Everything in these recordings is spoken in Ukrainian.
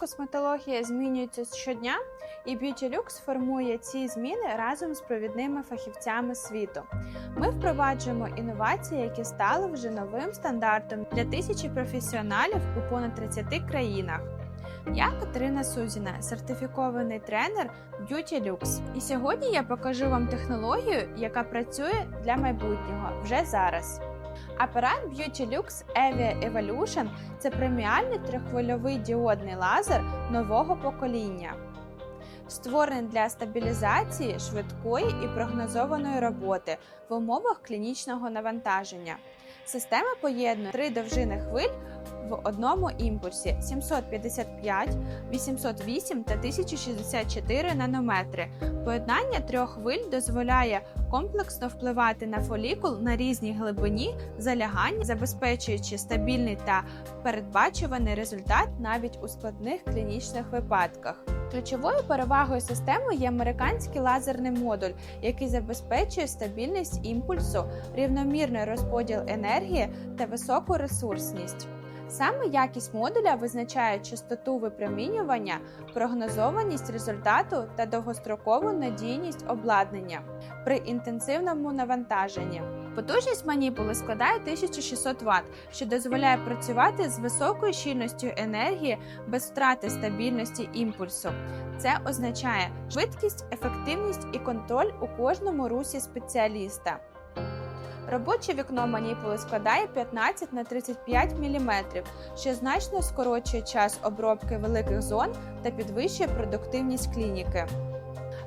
косметологія змінюється щодня, і Beauty Lux формує ці зміни разом з провідними фахівцями світу. Ми впроваджуємо інновації, які стали вже новим стандартом для тисячі професіоналів у понад 30 країнах. Я Катерина Сузіна, сертифікований тренер Beauty Lux. І сьогодні я покажу вам технологію, яка працює для майбутнього вже зараз. Апарат Beauty Lux Evia Evolution це преміальний трихвильовий діодний лазер нового покоління, створений для стабілізації швидкої і прогнозованої роботи в умовах клінічного навантаження. Система поєднує три довжини хвиль в одному імпульсі 755, 808 та 1064 нанометри. Поєднання трьох хвиль дозволяє комплексно впливати на фолікул на різній глибині залягань, забезпечуючи стабільний та передбачуваний результат навіть у складних клінічних випадках. Ключовою перевагою системи є американський лазерний модуль, який забезпечує стабільність імпульсу, рівномірний розподіл енергії та високу ресурсність. Саме якість модуля визначає частоту випромінювання, прогнозованість результату та довгострокову надійність обладнання при інтенсивному навантаженні. Потужність маніпули складає 1600 Вт, що дозволяє працювати з високою щільністю енергії без втрати стабільності імпульсу. Це означає швидкість, ефективність і контроль у кожному русі спеціаліста. Робоче вікно маніпули складає 15 на 35 мм, що значно скорочує час обробки великих зон та підвищує продуктивність клініки.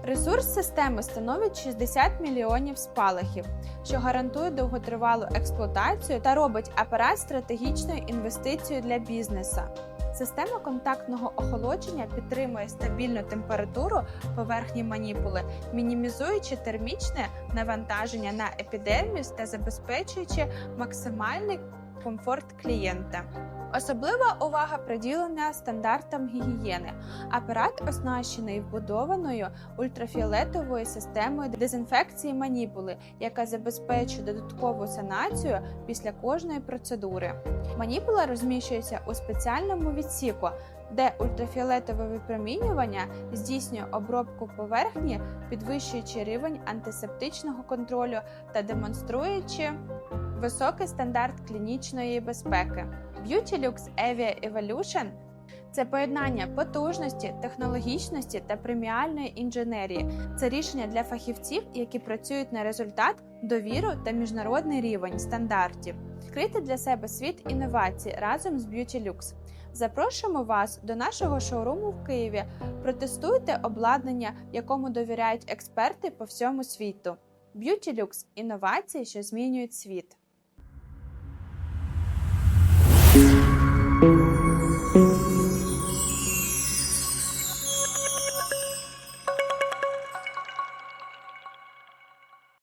Ресурс системи становить 60 мільйонів спалахів, що гарантує довготривалу експлуатацію та робить апарат стратегічною інвестицією для бізнесу. Система контактного охолодження підтримує стабільну температуру поверхні маніпули, мінімізуючи термічне навантаження на епідерміс та забезпечуючи максимальний комфорт клієнта. Особлива увага приділена стандартам гігієни. Апарат оснащений вбудованою ультрафіолетовою системою дезінфекції маніпули, яка забезпечує додаткову санацію після кожної процедури. Маніпула розміщується у спеціальному відсіку, де ультрафіолетове випромінювання здійснює обробку поверхні, підвищуючи рівень антисептичного контролю та демонструючи високий стандарт клінічної безпеки. Beauty Lux Evia Evolution це поєднання потужності, технологічності та преміальної інженерії. Це рішення для фахівців, які працюють на результат, довіру та міжнародний рівень стандартів. Відкрити для себе світ інновацій разом з Beauty Lux. Запрошуємо вас до нашого шоуруму в Києві. Протестуйте обладнання, якому довіряють експерти по всьому світу. Beauty Lux – інновації, що змінюють світ. Thank you